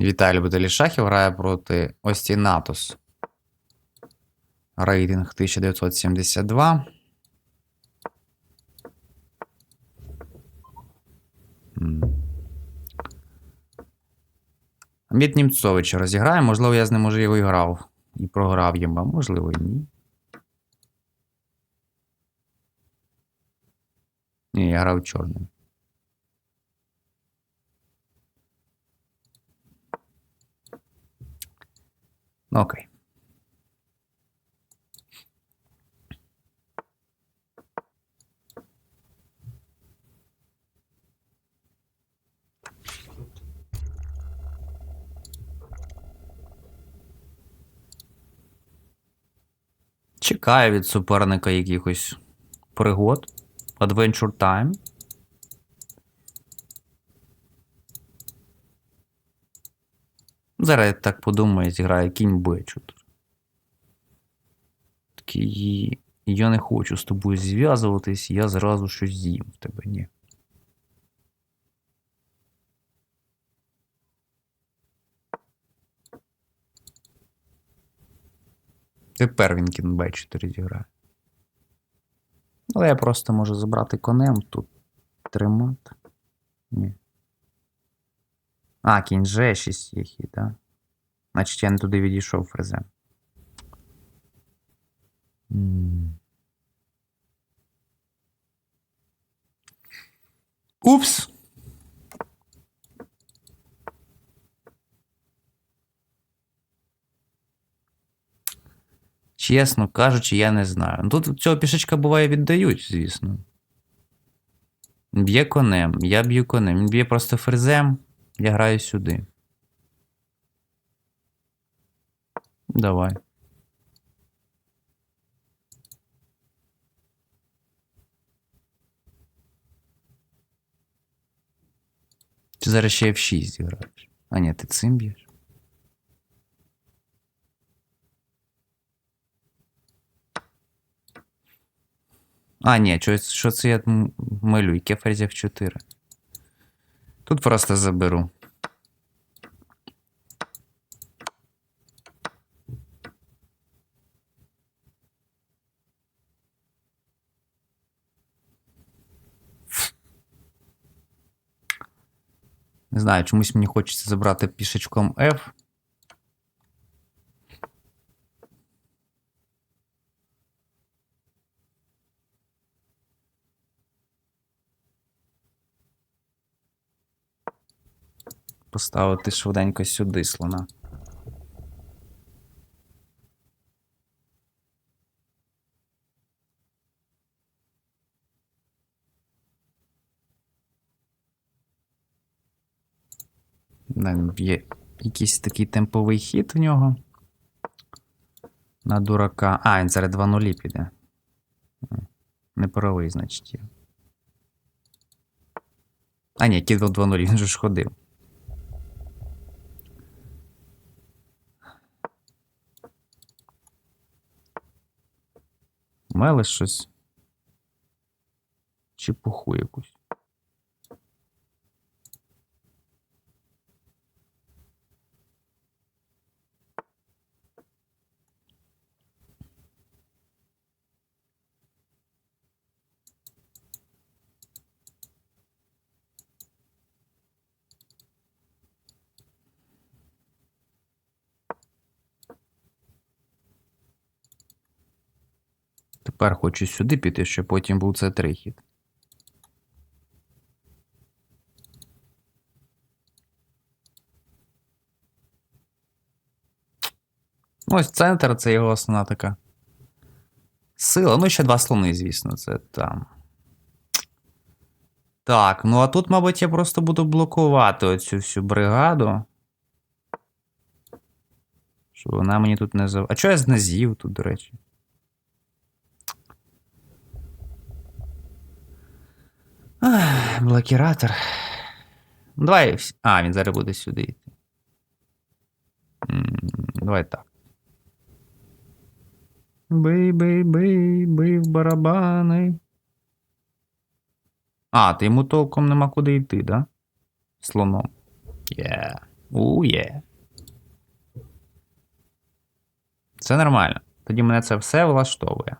Віталій любителі шахів грає проти Остінатус. Рейтинг 1972. М. Мід Німцович розіграє. Можливо, я з ним уже і грав. І програв їм, а можливо, ні. Ні, я грав чорним. Ну, окей. Чекаю від суперника якихось пригод. Adventure Time. Зараз я так подумаю, зіграє кінь Б4. Такий, я не хочу з тобою зв'язуватись, я зразу щось з'їм в тебе, ні. Тепер він кінь Б4 зіграє. Але я просто можу забрати конем тут. Тримати. Ні. А, кінь G6 є хід, так? Значить, я не туди відійшов фрезем. М. Упс! Чесно кажучи, я не знаю. Тут цього пішечка буває віддають, звісно. Б'є конем, я б'ю конем. Він б'є просто ферзем, я граю сюди. Давай. Ти зараз ще F6 зіграєш. А ні, ти цим б'єш. А, ні, що, це я м- малюю? Яке F4? Тут просто заберу. Не знаю, чомусь мені хочеться забрати пішечком F. Поставити швиденько сюди слона. Є якийсь такий темповий хід в нього. На дурака. А, він зараз 2 нулі піде. Не правий, значить. А, ні, кіт 2 нулі, він же ж ходив. Мелиш щось. Чепуху якусь. Тепер хочу сюди піти, щоб потім був це 3 хід. Ось центр це його основна така. Сила. Ну, ще два слони, звісно, це там. Так, ну а тут, мабуть, я просто буду блокувати оцю всю бригаду. Щоб вона мені тут не зав. А чого я зназів тут, до речі? Блокіратор. Давай. А, він зараз буде сюди йти. Давай так. Бий, бий, бий, бий в барабани. А, ти йому толком нема куди йти, да? Слоном. Є. Ує. Це нормально. Тоді мене це все влаштовує.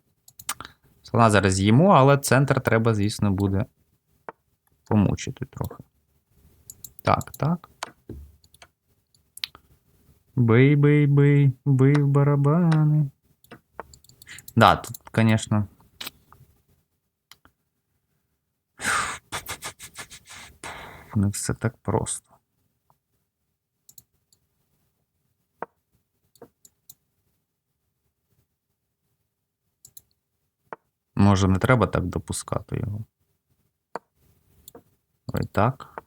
Слона зараз їмо, але центр треба, звісно, буде помучити трохи. Так, так. Бий, бий, бий, бий в барабани. Да, тут, звісно. Не все так просто. Може, не треба так допускати його. Ой, так.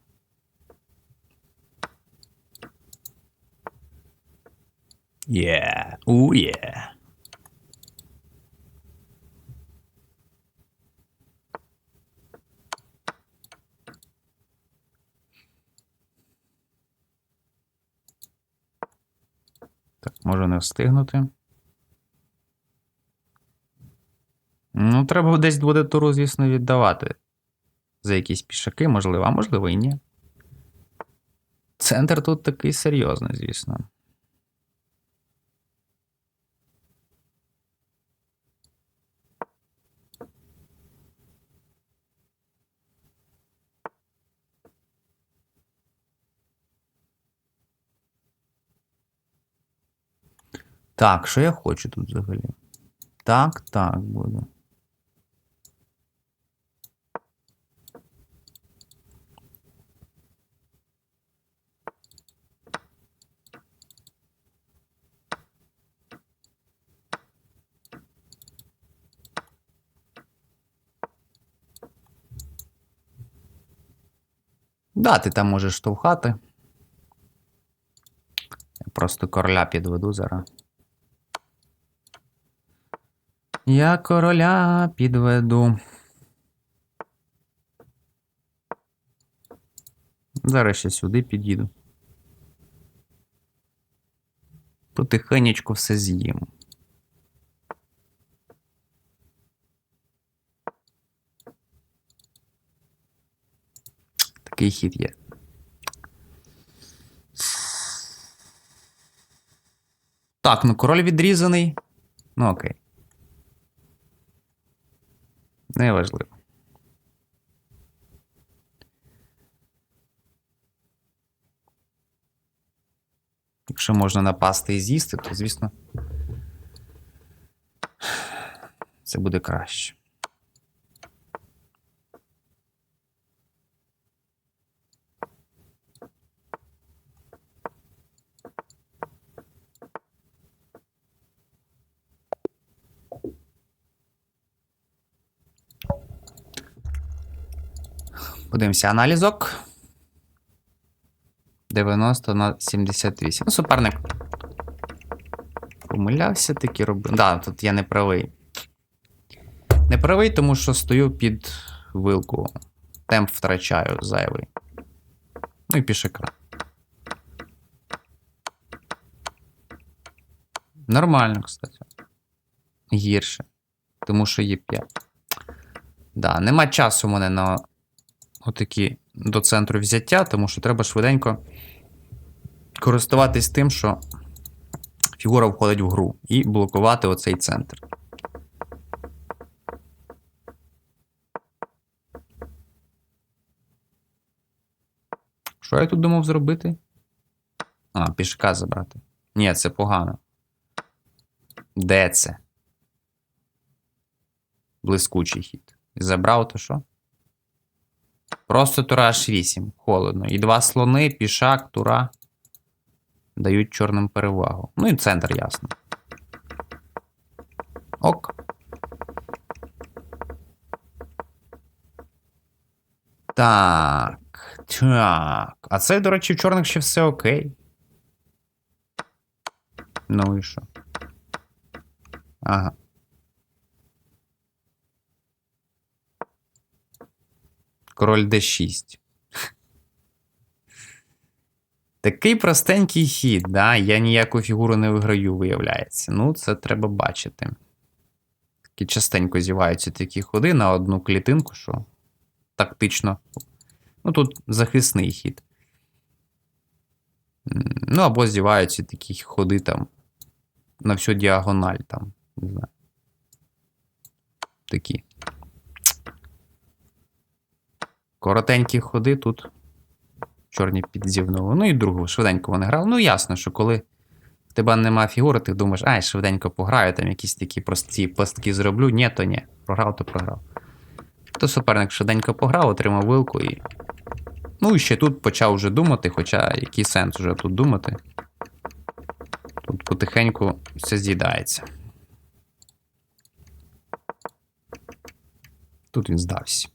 Є, у є. Так, може не встигнути. Ну, треба десь буде туру, звісно, віддавати. За якісь пішаки, можливо, а можливо і ні. Центр тут такий серйозний, звісно. Так, що я хочу тут взагалі? Так, так буде. Да, ти там можеш штовхати. Я просто короля підведу зараз. Я короля підведу. Зараз ще сюди під'їду. Потихенечку все з'їм. Такий хід. Так, ну король відрізаний. Ну окей. Неважливо. Якщо можна напасти і з'їсти, то звісно. Це буде краще. Подивимося аналізок. 90 на 78. Ну, суперник. Помилявся, таки робив. Да, тут я не правий. Не правий, тому що стою під вилку. Темп втрачаю зайвий. Ну і пішака. Нормально, кстати. Гірше. Тому що є 5. Да, нема часу у мене на отакі до центру взяття, тому що треба швиденько користуватись тим, що фігура входить в гру, і блокувати оцей центр. Що я тут думав зробити? А, пішка забрати. Ні, це погано. Де це? Блискучий хід. Забрав, то що? Просто тура H8. Холодно. І два слони, пішак, тура дають чорним перевагу. Ну і центр, ясно. Ок. Так. Так. А це, до речі, в чорних ще все окей. Ну і що? Ага. Король d6. Такий простенький хід, да? Я ніяку фігуру не виграю, виявляється. Ну, це треба бачити. Такі частенько зіваються такі ходи на одну клітинку, що тактично. Ну, тут захисний хід. Ну, або здіваються такі ходи там на всю діагональ там. Не знаю. Такі. Коротенькі ходи тут. Чорні підзівнули. Ну і другу, швиденько вони грали. Ну, ясно, що коли в тебе нема фігури, ти думаєш, ай, швиденько пограю, там якісь такі прості пластки зроблю. Ні, то ні. Програв, то програв. То суперник швиденько пограв, отримав вилку і. Ну, і ще тут почав вже думати, хоча який сенс вже тут думати. Тут потихеньку все з'їдається. Тут він здався.